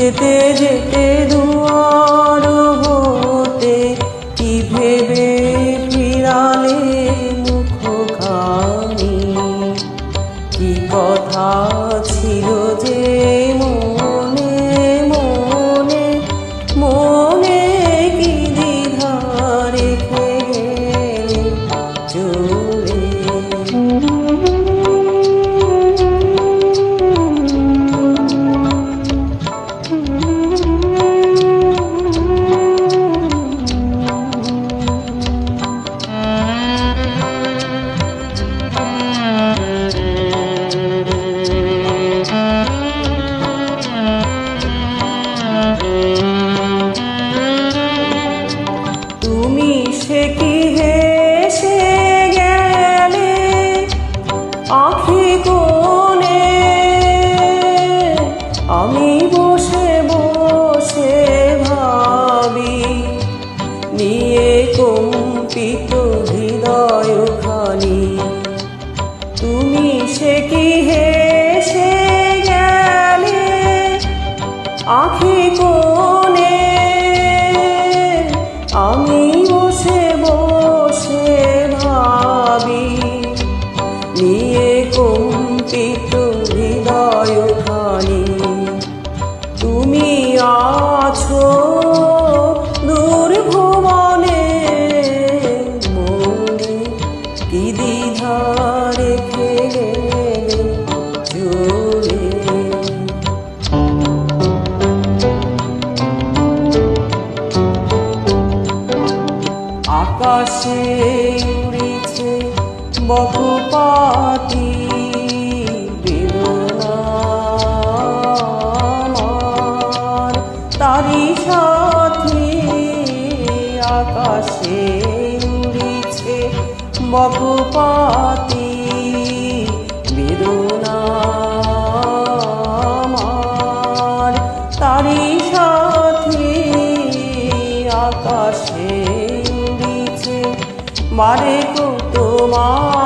যেতে যেতে দুয়ার কম্পিত হৃদয় খানি তুমি সে কি হেসে গেলে? আখি কোনে আমি আকাশে উড়িছে বহুপাতি তারি সাথে আকাশে উড়িছে বহুপাতি তোমারে তো তোমার